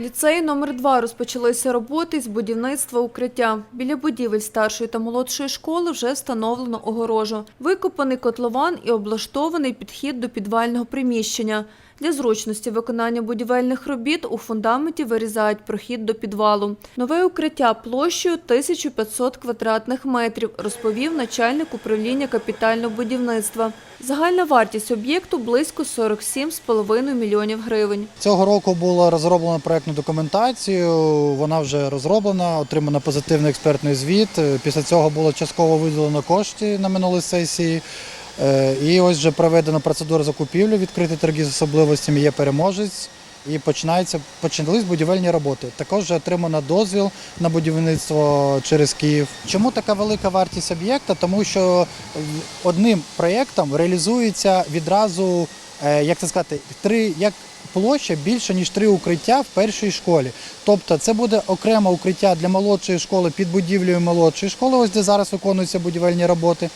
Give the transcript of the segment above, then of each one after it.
Ліцеї номер 2 розпочалися роботи з будівництва укриття. Біля будівель старшої та молодшої школи вже встановлено огорожу. Викопаний котлован і облаштований підхід до підвального приміщення. Для зручності виконання будівельних робіт у фундаменті вирізають прохід до підвалу. Нове укриття площею 1500 квадратних метрів, розповів начальник управління капітального будівництва. Загальна вартість об'єкту близько 47,5 мільйонів гривень. Цього року було розроблено проектну документацію. Вона вже розроблена, отримано позитивний експертний звіт. Після цього було частково виділено кошти на минулій сесії. Е, І ось вже проведена процедура закупівлі, відкриті торги з особливостями, є переможець. І починаються почались будівельні роботи. Також вже отримано дозвіл на будівництво через Київ. Чому така велика вартість об'єкта? Тому що одним проєктом реалізується відразу, е, як це сказати, три як площа більше ніж три укриття в першій школі. Тобто це буде окреме укриття для молодшої школи під будівлею молодшої школи, ось де зараз виконуються будівельні роботи.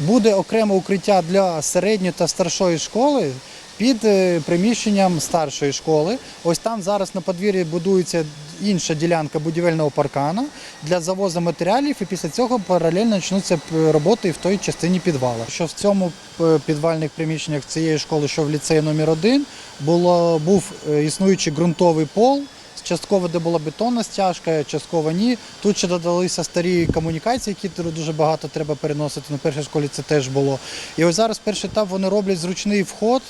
Буде окреме укриття для середньої та старшої школи під е, приміщенням старшої школи. Ось там зараз на подвір'ї будується інша ділянка будівельного паркана для завозу матеріалів, і після цього паралельно почнуться роботи в той частині підвала. Що в цьому підвальних приміщеннях цієї школи, що в ліцеї номер 1 було був е, існуючий ґрунтовий пол. Частково, де була бетонна стяжка, частково ні. Тут ще додалися старі комунікації, які дуже багато треба переносити. На першій школі це теж було. І ось зараз перший етап вони роблять зручний вход,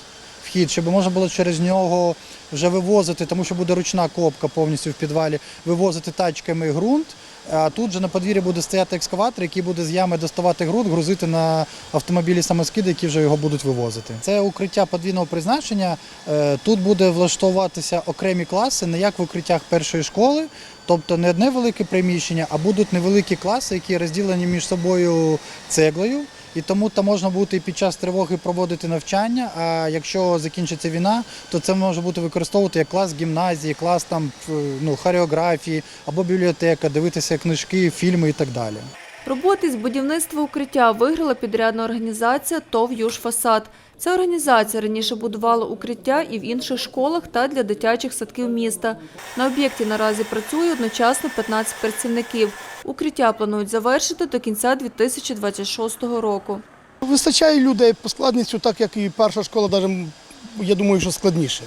вхід, щоб можна було через нього вже вивозити, тому що буде ручна копка повністю в підвалі, вивозити тачками ґрунт. А тут же на подвір'ї буде стояти екскаватор, який буде з ями доставати ґрунт, грузити на автомобілі самоскиди, які вже його будуть вивозити. Це укриття подвійного призначення. Е, Тут буде влаштовуватися окремі класи, не як в укриттях першої школи, тобто не одне велике приміщення, а будуть невеликі класи, які розділені між собою цеглою. І тому там можна бути під час тривоги проводити навчання. А якщо закінчиться війна, то це може бути використовувати як клас гімназії, клас там е, ну, хореографії або бібліотека, дивитися книжки, фільми і так далі. Роботи з будівництва укриття виграла підрядна організація ТОВ «Южфасад». Ця організація раніше будувала укриття і в інших школах та для дитячих садків міста. На об'єкті наразі працює одночасно 15 працівників. Укриття планують завершити до кінця 2026 року. Вистачає людей по складністю, так як і перша школа, навіть, я думаю, що складніше.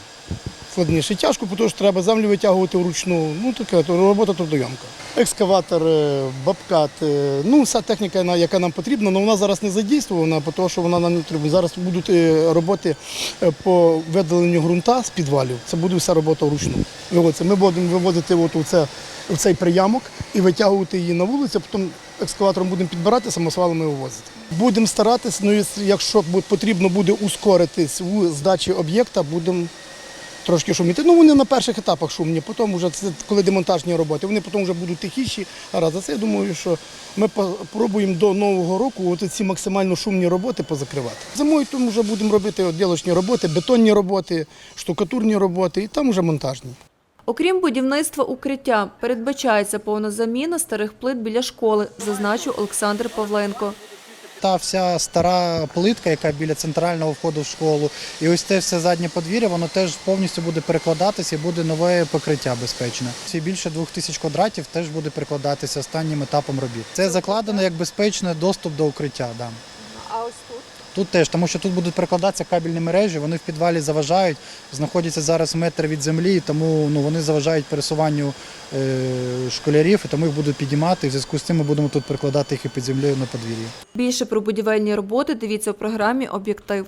Складніше. Тяжко, тому що треба землю витягувати вручну. Ну, таке, то робота трудоємка. Екскаватор, е, бабкат, е, ну, вся техніка, яка нам потрібна, але вона зараз не задійствована, тому що вона нам не потрібна. Зараз будуть е, роботи по видаленню ґрунта з підвалів. Це буде вся робота вручну. Ми будемо виводити от у це, цей приямок і витягувати її на вулицю, потім екскаватором будемо підбирати, самосвалами вивозити. Будемо старатися, ну, якщо потрібно буде ускоритись у здачі об'єкта, будемо трошки шуміти. Ну вони на перших етапах шумні, потім вже це коли демонтажні роботи, вони потім вже будуть тихіші. Раз за це я думаю, що ми спробуємо до нового року ці максимально шумні роботи позакривати. Зимою тому вже будемо робити відділочні роботи, бетонні роботи, штукатурні роботи і там вже монтажні. Окрім будівництва укриття, передбачається повна заміна старих плит біля школи, зазначив Олександр Павленко. Та вся стара плитка, яка біля центрального входу в школу, і ось те все заднє подвір'я, воно теж повністю буде перекладатися і буде нове покриття безпечне. Всі більше двох тисяч квадратів теж буде перекладатися останнім етапом робіт. Це закладено як безпечний доступ до укриття. Да. А ось тут? Тут теж, тому що тут будуть прикладатися кабельні мережі, вони в підвалі заважають, знаходяться зараз метр від землі, тому ну, вони заважають пересуванню е, школярів, і тому їх будуть підіймати. І в зв'язку з цим ми будемо тут прикладати їх і під землею на подвір'ї. Більше про будівельні роботи дивіться у програмі «Об'єктив».